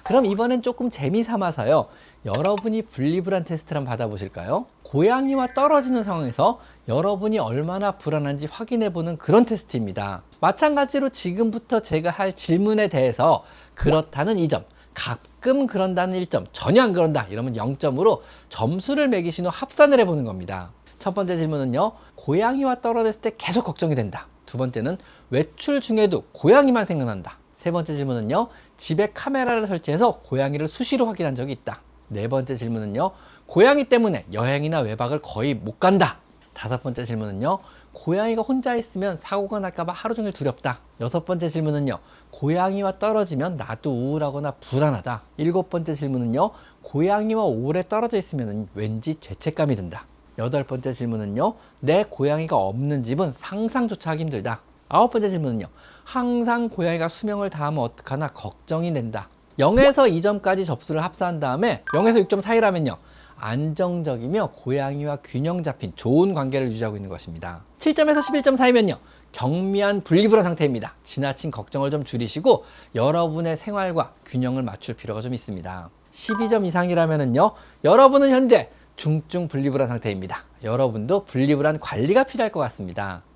자, 그럼 이번엔 조금 재미 삼아서요. 여러분이 분리불안 테스트를 한번 받아보실까요? 고양이와 떨어지는 상황에서 여러분이 얼마나 불안한지 확인해 보는 그런 테스트입니다. 마찬가지로 지금부터 제가 할 질문에 대해서 그렇다는 2점, 가끔 그런다는 1점, 전혀 안 그런다 이러면 0점으로 점수를 매기신 후 합산을 해보는 겁니다. 첫 번째 질문은요. 고양이와 떨어졌을 때 계속 걱정이 된다. 두 번째는 외출 중에도 고양이만 생각난다. 세 번째 질문은요. 집에 카메라를 설치해서 고양이를 수시로 확인한 적이 있다. 네 번째 질문은요. 고양이 때문에 여행이나 외박을 거의 못 간다. 다섯 번째 질문은요. 고양이가 혼자 있으면 사고가 날까봐 하루 종일 두렵다. 여섯 번째 질문은요. 고양이와 떨어지면 나도 우울하거나 불안하다. 일곱 번째 질문은요. 고양이와 오래 떨어져 있으면 왠지 죄책감이 든다. 여덟 번째 질문은요. 내 고양이가 없는 집은 상상조차 하기 힘들다. 아홉 번째 질문은요. 항상 고양이가 수명을 다하면 어떡하나 걱정이 된다. 0에서 2점까지 접수를 합산한 다음에 0에서 6점 사이라면요. 안정적이며 고양이와 균형 잡힌 좋은 관계를 유지하고 있는 것입니다. 7점에서 11점 사이면요. 경미한 분리불안 상태입니다. 지나친 걱정을 좀 줄이시고 여러분의 생활과 균형을 맞출 필요가 좀 있습니다. 12점 이상이라면요. 여러분은 현재 중증 분리불안 상태입니다. 여러분도 분리불안 관리가 필요할 것 같습니다.